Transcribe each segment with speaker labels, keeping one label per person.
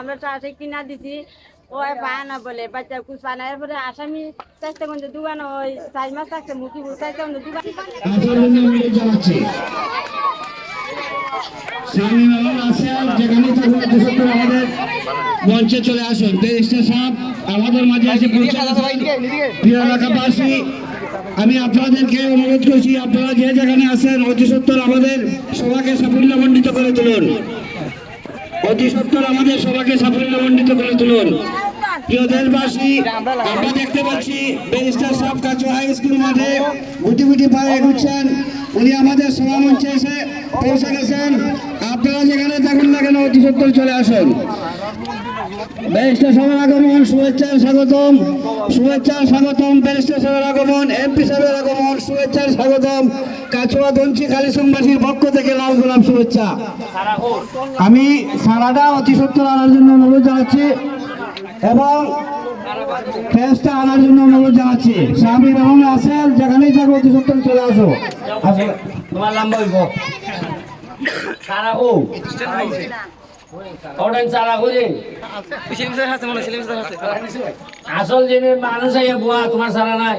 Speaker 1: আমরা চাষে কিনা দিছি ওই পায় না বলে বাচ্চা কুছ পায় না এরপরে আসামি চেষ্টা করছে দোকান ওই চার মাস থাকছে মুখি দোকান
Speaker 2: থাকুন অতিসত্ত্বর আমাদের মঞ্চে চলে আসুন। আমাদের মাঝে এসে প্রিয় এলাকাবাসী, আমি আপনাদেরকে অনুরোধ করছি, আপনারা যে যেখানে আছেন, অতি সত্তর আমাদের সবাকে সাফল্যমণ্ডিত করে তুলুন। অতি সত্তর আমাদের সবাকে সাফল্যমণ্ডিত করে তুলুন। প্রিয় দেশবাসী, আমরা দেখতে পাচ্ছি ব্যারিস্টার সাহেব কাচু হাই স্কুল মাঠে গুটি গুটি পায়ে এগুচ্ছেন। উনি আমাদের সভা মঞ্চে এসে পৌঁছে গেছেন। আপনারা যেখানে দেখুন না কেন চলে আসুন। ব্যারিস্টার সাহেবের আগমন শুভেচ্ছা স্বাগতম। শুভেচ্ছা স্বাগতম, ব্যারিস্টার সাহেবের আগমন, এমপি সাহেবের আগমন শুভেচ্ছা স্বাগতম। কাছুয়া দঞ্চি কালিসংবাসীর পক্ষ থেকে লাল গোলাপ শুভেচ্ছা। আমি সারাটা অতি সত্তর আনার জন্য অনুরোধ জানাচ্ছি এবং ফেসটা আনার জন্য অনুরোধ জানাচ্ছি। স্বামী এবং আসেন যেখানেই থাকো অতি সত্তর চলে আসো।
Speaker 3: তোমার নাম বলব? সারা ও ওটাই সারা করে আসল জিনিস মানুষ আইয়া বুয়া তোমার সারা নাই।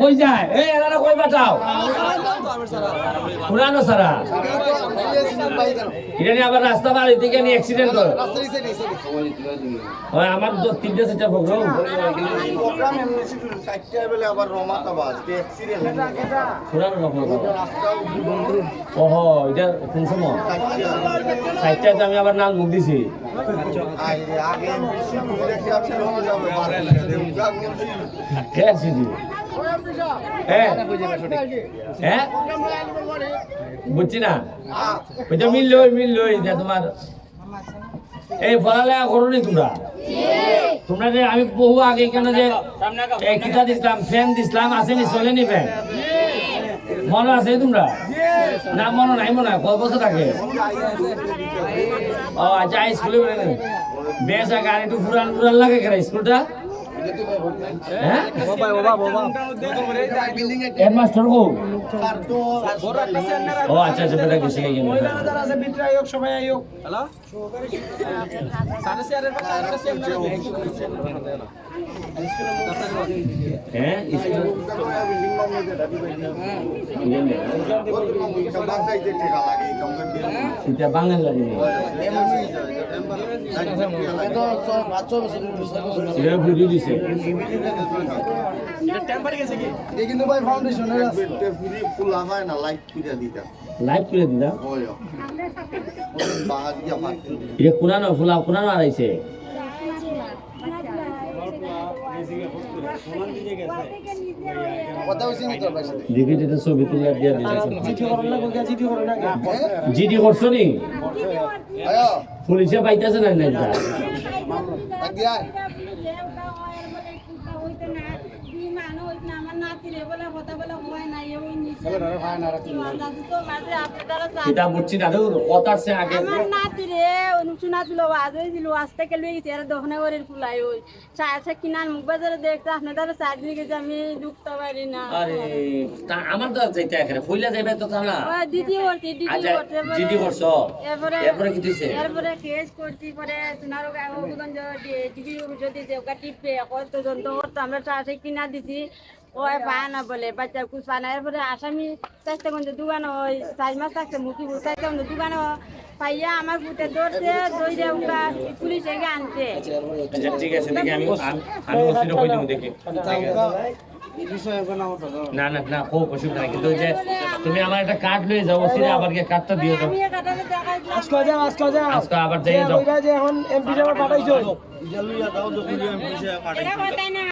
Speaker 3: কই যায়। এই এরা কই পাঠাও? পুরানো সারা। এটা আবার রাস্তা বাড়ি থেকে নিয়ে অ্যাক্সিডেন্ট করে। ওই আমার তো তিনটে চারটা প্রোগ্রাম। পুরানো নকল এটা কোন সময়? সাইডটাতে আমি আবার নাল মুখ দিছি। আছি তুই হ্যাঁ। হ্যাঁ? বুঝছি না ওইটা মিললো মিললো এটা তোমার এই পড়ালেখা করো নি তোমরা? তোমরা যে আমি বহু আগে এখানে যে এই কিতা দিছিলাম, ফ্যান দিছিলাম, আসেনি, চলেনি ফ্যান? মনে আছে তোমরা? না, মনে নাই, মনে হয় কত বছর থাকে ও আচ্ছা স্কুলে বেশ, আগে আর একটু ফুরান লাগে কেন স্কুলটা? হেডমাস্টার কো ও আচ্ছা আচ্ছা বেটা গেছে। হ্যাঁ সেটা বাঙালি লাগে লাইভ করে দিলা এটা কোনানো ফুলা দিয়ে দিলে জিডি করছ নি? পুলিশে পাইতেছে না না
Speaker 1: আমার নাতিরে বলে কথা বলে হয় না ওই নিচে
Speaker 3: এটা বুঝছি সে আগে।
Speaker 1: আমার নাতিরে শোনা ছিল আজ হয়েছিল আজ থেকে লুয়ে গেছে এরা দোকানে করে ফুলাই ওই চা আছে কিনার মুখ বাজারে দেখতে আপনার দ্বারা চা দিয়ে গেছে আমি ঢুকতে পারি না।
Speaker 3: আরে তা আমার তো যাইতে এখানে ফুইলা যাইবে তো তা না।
Speaker 1: ওই দিদি এরপরে
Speaker 3: এরপরে কি দিছে?
Speaker 1: এরপরে কেস করছি পরে সোনার যদি টিপে কত যন্ত্র করতো আমরা চা আছে কিনা দিছি ওই পায় না বলে বাচ্চা কুছ পায় না। এরপরে আসামি চেষ্টা করছে দোকান ওই চার মাস থাকছে মুখি চাইতে দোকানে পাইয়া আমার ফুটে ধরছে দইরে ওটা পুলিশ এগে আনছে।
Speaker 3: আচ্ছা ঠিক আছে দেখি আমি আমি- কই দেবো দেখি। না না না খুব অসুবিধা নাই কিন্তু ওই যে তুমি আমার একটা কার্ড লয়ে যাও ওসিরে আবার গিয়ে কার্ডটা দিয়ে দাও।
Speaker 1: আমি একাটাতে দেখাইছিলাম
Speaker 3: আজকে আবার যাইয়ে যাও।
Speaker 1: এটা কথাই না